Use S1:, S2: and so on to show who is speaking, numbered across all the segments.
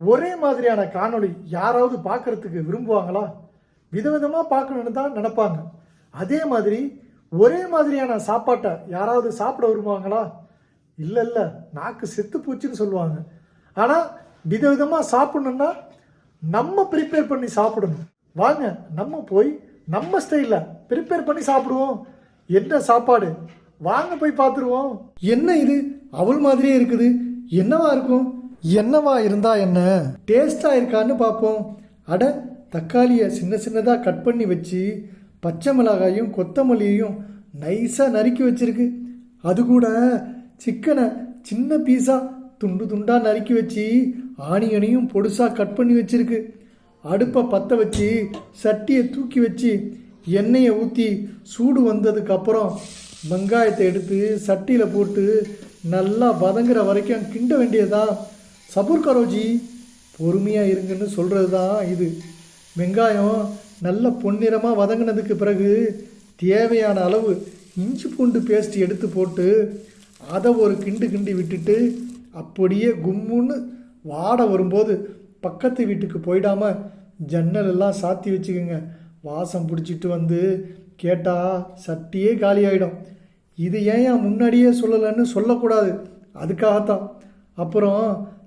S1: ஒரே மாதிரியான காணொளி யாராவது பார்க்கறதுக்கு விரும்புவாங்களா? விதவிதமாக பார்க்கணுன்னு தான் நினப்பாங்க. அதே மாதிரி ஒரே மாதிரியான சாப்பாட்டை யாராவது சாப்பிட விரும்புவாங்களா? இல்லை இல்லை. நாக்கு செத்து போச்சுன்னு சொல்லுவாங்க. ஆனால் விதவிதமாக சாப்பிடணுன்னா நம்ம ப்ரிப்பேர் பண்ணி சாப்பிடணும். வாங்க நம்ம போய் நம்ம ஸ்டைலில் ப்ரிப்பேர் பண்ணி சாப்பிடுவோம். என்ன சாப்பாடு? வாங்க போய் பார்த்துருவோம். என்ன இது? அவள் மாதிரியே இருக்குது. என்னவா இருக்கும்? என்னவா இருந்தா என்ன? டேஸ்டாக இருக்கான்னு பார்ப்போம் அட தக்காளியை சின்ன சின்னதாக கட் பண்ணி வச்சு பச்சை மிளகாயும் கொத்தமல்லியையும் நைஸாக நறுக்கி வச்சிருக்கு. அது கூட சிக்கனை சின்ன பீஸாக துண்டு துண்டாக நறுக்கி வச்சு ஆனியனையும் பொடுசாக கட் பண்ணி வச்சிருக்கு. அடுப்பை பற்ற வச்சு சட்டியை தூக்கி வச்சு எண்ணெயை ஊற்றி சூடு வந்ததுக்கப்புறம் வெங்காயத்தை எடுத்து சட்டியில் போட்டு நல்லா வதங்குற வரைக்கும் கிண்ட வேண்டியதான் சபூர் கரோஜி பொறுமையாக இருங்கன்னு சொல்கிறது தான் இது. வெங்காயம் நல்ல பொன்னிறமாக வதங்கினதுக்கு பிறகு தேவையான அளவு இஞ்சி பூண்டு பேஸ்ட் எடுத்து போட்டு அதை ஒரு கிண்டு கிண்டி விட்டுட்டு அப்படியே கும்முன்னு வாட வரும்போது பக்கத்து வீட்டுக்கு போயிடாம ஜன்னல் எல்லாம் சாத்தி வச்சுக்கோங்க. வாசம் பிடிச்சிட்டு வந்து கேட்டால் சட்டியே காலியாயிடும் இது ஏன் முன்னாடியே சொல்லலைன்னு சொல்லக்கூடாது. அதுக்காகத்தான். அப்புறம்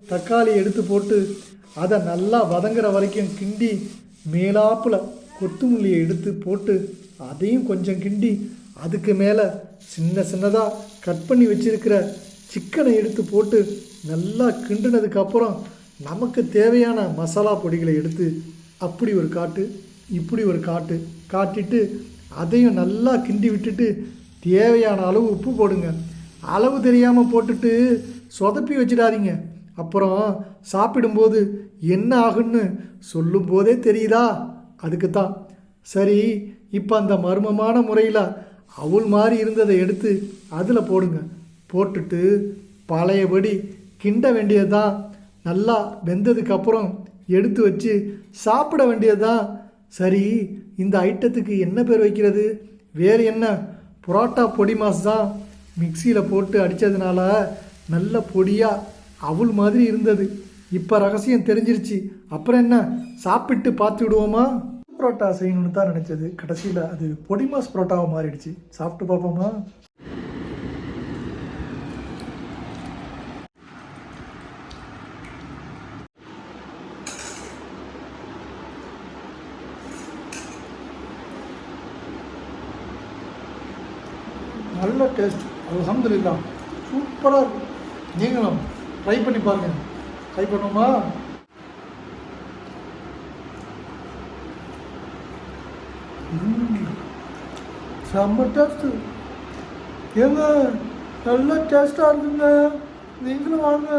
S1: தக்காளி எடுத்து போட்டு அதை நல்லா வதங்குற வரைக்கும் கிண்டி மேலாப்பில் கொத்துமல்லியை எடுத்து போட்டு அதையும் கொஞ்சம் கிண்டி அதுக்கு மேலே சின்ன சின்னதாக கட் பண்ணி வச்சிருக்கிற சிக்கனை எடுத்து போட்டு நல்லா கிண்டினதுக்கப்புறம் நமக்கு தேவையான மசாலா பொடிகளை எடுத்து அப்படி ஒரு காட்டு இப்படி ஒரு காட்டு காட்டிட்டு அதையும் நல்லா கிண்டி விட்டுட்டு தேவையான அளவு உப்பு போடுங்க. அளவு தெரியாமல் போட்டுட்டு சொதப்பி வச்சிடாதீங்க. அப்புறம் சாப்பிடும்போது என்ன ஆகுன்னு சொல்லும் போதே தெரியுதா? அதுக்கு தான் சரி இப்போ அந்த மர்மமான முறையில் அவள் மாதிரி இருந்ததை எடுத்து அதில் போடுங்க. போட்டுட்டு பழையபடி கிண்ட வேண்டியதுதான். நல்லா வெந்ததுக்கப்புறம் எடுத்து வச்சு சாப்பிட வேண்டியதுதான். சரி இந்த ஐட்டத்துக்கு என்ன பேர் வைக்கிறது? வேறு என்ன? புரோட்டா பொடி மாஸ் தான். மிக்சியில் போட்டு அடித்ததுனால நல்ல பொடியாக அவள் மாதிரி இருந்தது. இப்போ ரகசியம் தெரிஞ்சிருச்சு. அப்புறம் என்ன? சாப்பிட்டு பார்த்து விடுவோமா புரோட்டா செய்யணும்னு தான் நினச்சது. கடைசியில் அது பொடிமாஸ் புரோட்டாவை மாறிடுச்சு. சாப்பிட்டு பார்ப்போமா? நல்ல டேஸ்ட் அல்ஹம்துலில்லாஹ். சூப்பராக இருக்கும் நீங்களும். ட்ரை பண்ணி பாருங்கள் ட்ரை பண்ணுமா? செம்ம டேஸ்ட்டு ஏங்க நல்லா டேஸ்ட்டாக இருக்குங்க. நீங்களும் வாங்க.